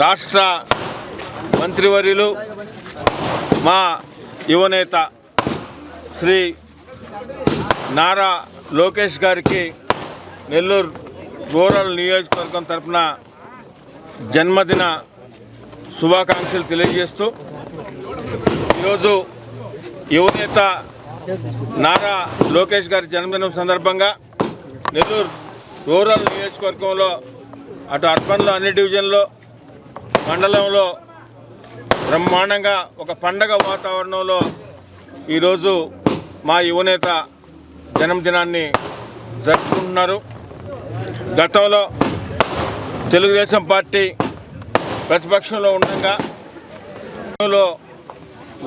రాష్ట్ర మంత్రివర్యులు మా యువనేత శ్రీ నారా లోకేష్ గారికి నెల్లూరు రూరల్ నియోజకవర్గం తరఫున జన్మదిన శుభాకాంక్షలు తెలియజేస్తూ ఈరోజు యువనేత నారా లోకేష్ గారి జన్మదినం సందర్భంగా నెల్లూరు రూరల్ నియోజకవర్గంలో అటు అర్బన్లో అన్ని డివిజన్లో మండలంలో బ్రహ్మాండంగా ఒక పండగ వాతావరణంలో ఈరోజు మా యువనేత జన్మదినాన్ని జరుపుకుంటున్నారు. గతంలో తెలుగుదేశం పార్టీ ప్రతిపక్షంలో ఉండగా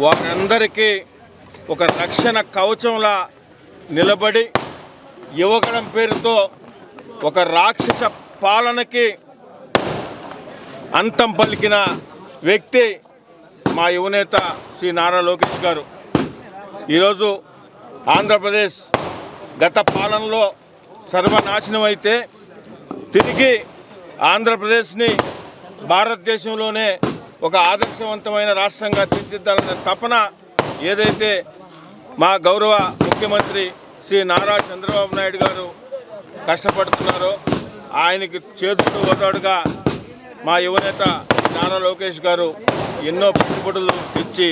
వారందరికీ ఒక రక్షణ కవచంలా నిలబడి యువగడం పేరుతో ఒక రాక్షస పాలనకి అంతం పలికిన వ్యక్తి మా యువనేత శ్రీ నారా లోకేష్ గారు. ఈరోజు ఆంధ్రప్రదేశ్ గత పాలనలో సర్వనాశనం అయితే తిరిగి ఆంధ్రప్రదేశ్ని భారతదేశంలోనే ఒక ఆదర్శవంతమైన రాష్ట్రంగా తీర్చిద్దాలనే తపన ఏదైతే మా గౌరవ ముఖ్యమంత్రి శ్రీ నారా చంద్రబాబు నాయుడు గారు కష్టపడుతున్నారో ఆయనకి చేతుడు ఓదాడుగా మా యువనేత నారా లోకేష్ గారు ఎన్నో పెట్టుబడులు ఇచ్చి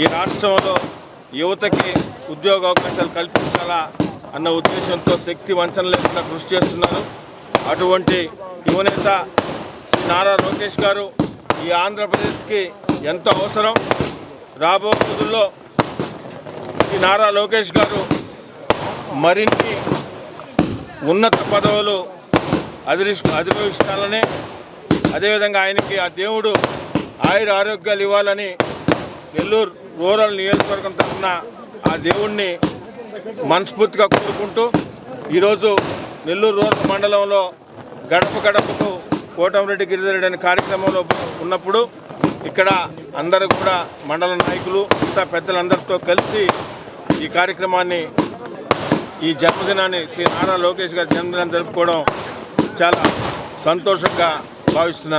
ఈ రాష్ట్రంలో యువతకి ఉద్యోగ అవకాశాలు కల్పించాలా అన్న ఉద్దేశంతో శక్తి వంచన లేకుండా కృషి చేస్తున్నారు. అటువంటి యువనేత శ్రీ నారా లోకేష్ గారు ఈ ఆంధ్రప్రదేశ్కి ఎంతో అవసరం. రాబో రోజుల్లో ఈ నారా లోకేష్ గారు మరిన్ని ఉన్నత పదవులు అధిరిష్ అధిరోహించాలని అదేవిధంగా ఆయనకి ఆ దేవుడు ఆయుర ఆరోగ్యాలు ఇవ్వాలని నెల్లూరు రూరల్ నియోజకవర్గం తరఫున ఆ దేవుణ్ణి మనస్ఫూర్తిగా కోరుకుంటూ ఈరోజు నెల్లూరు రూరల్ మండలంలో గడప గడపకు కోటమిరెడ్డి గిరిధరెడ్డి అనే కార్యక్రమంలో ఉన్నప్పుడు ఇక్కడ అందరూ కూడా మండల నాయకులు అంతా పెద్దలందరితో కలిసి ఈ కార్యక్రమాన్ని ఈ జన్మదినాన్ని శ్రీ నారా లోకేష్ గారి జన్మదినాన్ని జరుపుకోవడం చాలా సంతోషంగా most of them